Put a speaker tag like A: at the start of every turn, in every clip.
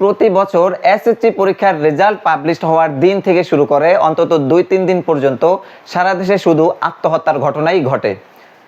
A: প্রতি বছর এসএসসি পরীক্ষার রেজাল্ট পাবলিশ হওয়ার দিন থেকে শুরু করে অন্তত দুই তিন দিন পর্যন্ত সারা দেশে শুধু আত্মহত্যার ঘটনাই ঘটে।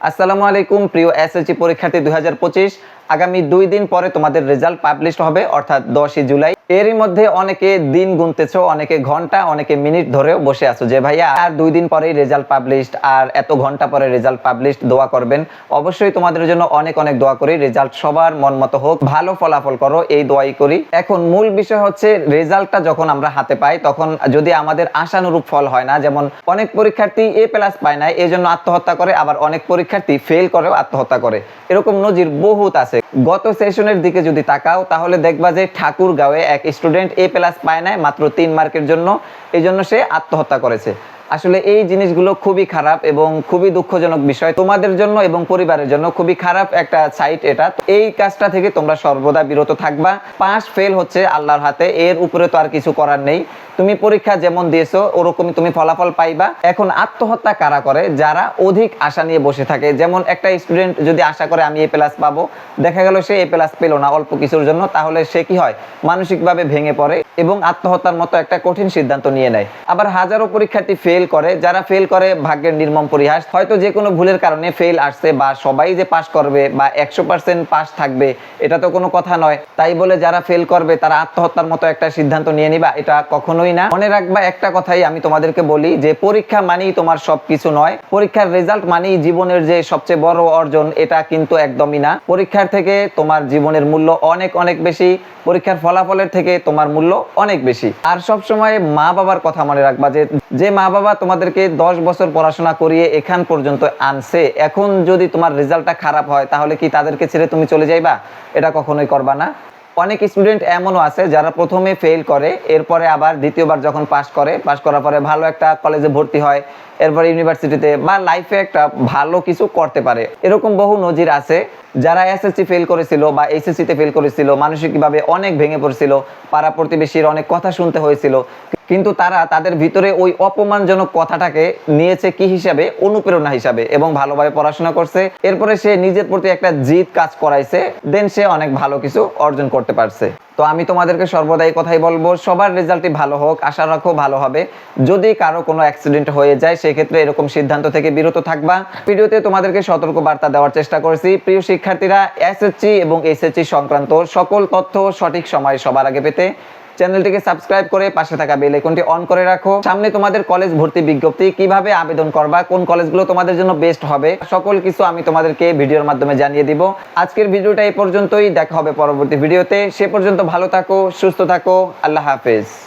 A: আসসালামু আলাইকুম, প্রিয় এসএসসি পরীক্ষার্থী দুই হাজার পঁচিশ। আগামী দুই দিন পরে তোমাদের রেজাল্ট পাবলিশ হবে, অর্থাৎ দশই জুলাই। এরই মধ্যে অনেকে দিন গুনতেছো, অনেকে ঘণ্টা, অনেকে মিনিট ধরেও বসে আছো যে, ভাইয়া, আর দুই দিন পরেই রেজাল্ট পাবলিশড, আর এত ঘণ্টা পরে রেজাল্ট পাবলিশড, দোয়া করবেন। অবশ্যই তোমাদের জন্য অনেক অনেক দোয়া করি, রেজাল্ট সবার মন মতো হোক, ভালো ফলাফল করো, এই দোয়াই করি। এখন মূল বিষয় হচ্ছে, রেজাল্টটা যখন আমরা হাতে পাই, তখন যদি আমাদের আশানুরূপ ফল হয় না, যেমন অনেক পরীক্ষার্থী এ প্লাস পায় না এই জন্য আত্মহত্যা করে, আবার অনেক পরীক্ষার্থী ফেল করেও আত্মহত্যা করে। এরকম নজির বহুত আছে। গত সেশনের দিকে যদি তাকাও, তাহলে দেখবা যে ঠাকুরগাঁওয়ে এক স্টুডেন্ট এ প্লাস পায় নাই, মাত্র তিন মার্কের জন্য। এই জন্য সে আত্মহত্যা করেছে। আসলে এই জিনিসগুলো খুবই খারাপ এবং খুবই দুঃখজনক বিষয়। তোমাদের জন্য এবং পরিবারের জন্য খুবই খারাপ একটা সাইট এটা। এই কাজটা থেকে তোমরা সর্বদা বিরত থাকবা। পাস ফেল হচ্ছে আল্লাহর হাতে, এর উপরে তো আর কিছু করার নেই। তুমি পরীক্ষা যেমন দিয়েছ, ওরকমই তুমি ফলাফল পাইবা। এখন আত্মহত্যা কারা করে? যারা অধিক আশা নিয়ে বসে থাকে, যেমন একটা স্টুডেন্ট যদি আশা করে আমি এ প্লাস পাবো, দেখা গেল সে এ প্লাস পেল না অল্প কিছুর জন্য, তাহলে সে কি হয়? মানসিকভাবে ভেঙে পড়ে এবং আত্মহত্যার মতো একটা কঠিন সিদ্ধান্ত নিয়ে নেয়। আবার হাজারো পরীক্ষার্থী ফেল করে, যারা ফেল করে, ভাগ্যের নির্মম পরিহাস। হয়তো যে কোনো ভুলের কারণে ফেল আসছে বা সবাই যে পাস করবে বা একশো পার্সেন্ট পাস থাকবে, এটা তো কোনো কথা নয়। তাই বলে যারা ফেল করবে, তারা আত্মহত্যার মতো একটা সিদ্ধান্ত নিয়ে নিবা, এটা কখনোই না। মনে রাখবা, একটা কথাই আমি তোমাদেরকে বলি যে, পরীক্ষা মানেই তোমার সবকিছু নয়। পরীক্ষার রেজাল্ট মানেই জীবনের যে সবচেয়ে বড় অর্জন, এটা কিন্তু একদমই না। পরীক্ষার থেকে তোমার জীবনের মূল্য অনেক অনেক বেশি। পরীক্ষার ফলাফলের থেকে তোমার মূল্য অনেক বেশি। আর সব সময় মা বাবার কথা মনে রাখবা যে যে মা বাবা তোমাদেরকে দশ বছর পড়াশোনা করিয়ে এখান পর্যন্ত আনছে, এখন যদি তোমার রেজাল্টটা খারাপ হয়, তাহলে কি তাদেরকে ছেড়ে তুমি চলে যাইবা? এটা কখনোই করবা না। অনেক স্টুডেন্ট এমনও আছে যারা প্রথমে ফেল করে, এরপরে আবার দ্বিতীয়বার যখন পাশ করে পাশ করার পরে ভালো একটা কলেজে ভর্তি হয়, এরপরে ইউনিভার্সিটিতে বা লাইফে একটা ভালো কিছু করতে পারে। এরকম বহু নজির আছে যারা এসএসসি ফেল করেছিল বা এইচএসসিতে ফেল করেছিল মানসিকভাবে অনেক ভেঙে পড়ছিল, পাড়া প্রতিবেশীর অনেক কথা শুনতে হয়েছিল কিন্তু তারা তাদের ভিতরে ওই অপমানজনক কথাটাকে নিয়েছে কি হিসাবে? অনুপ্রেরণা হিসাবে এবং ভালোভাবে পড়াশোনা করছে। এরপরে সে নিজের প্রতি একটা জিদ কাজ করাইছে দেন সে অনেক ভালো কিছু অর্জন করতে পারছে। তো আমি তোমাদেরকে সর্বদাই কথাই বলব, সবার রেজাল্টই ভালো হোক, আশা রাখো ভালো হবে। যদি কারও কোনো অ্যাক্সিডেন্ট হয়ে যায়, সেক্ষেত্রে এরকম সিদ্ধান্ত থেকে বিরত থাকবা। ভিডিওতে তোমাদেরকে সতর্ক বার্তা দেওয়ার চেষ্টা করেছি। প্রিয় শিক্ষার্থীরা, এসএসসি এবং এসএসসি সংক্রান্ত সকল তথ্য সঠিক সময় সবার আগে পেতে চ্যানেলটিকে সাবস্ক্রাইব করে পাশে থাকা বেল আইকনটি অন করে রাখো। সামনে তোমাদের কলেজ ভর্তি বিজ্ঞপ্তি, কীভাবে আবেদন করবা, কোন কলেজগুলো তোমাদের জন্য বেস্ট হবে, সকল কিছু আমি তোমাদেরকে ভিডিওর মাধ্যমে জানিয়ে দিব। আজকের ভিডিওটা এই পর্যন্তই, দেখা হবে পরবর্তী ভিডিওতে। সে পর্যন্ত ভালো থাকো, সুস্থ থাকো, আল্লাহ হাফেজ।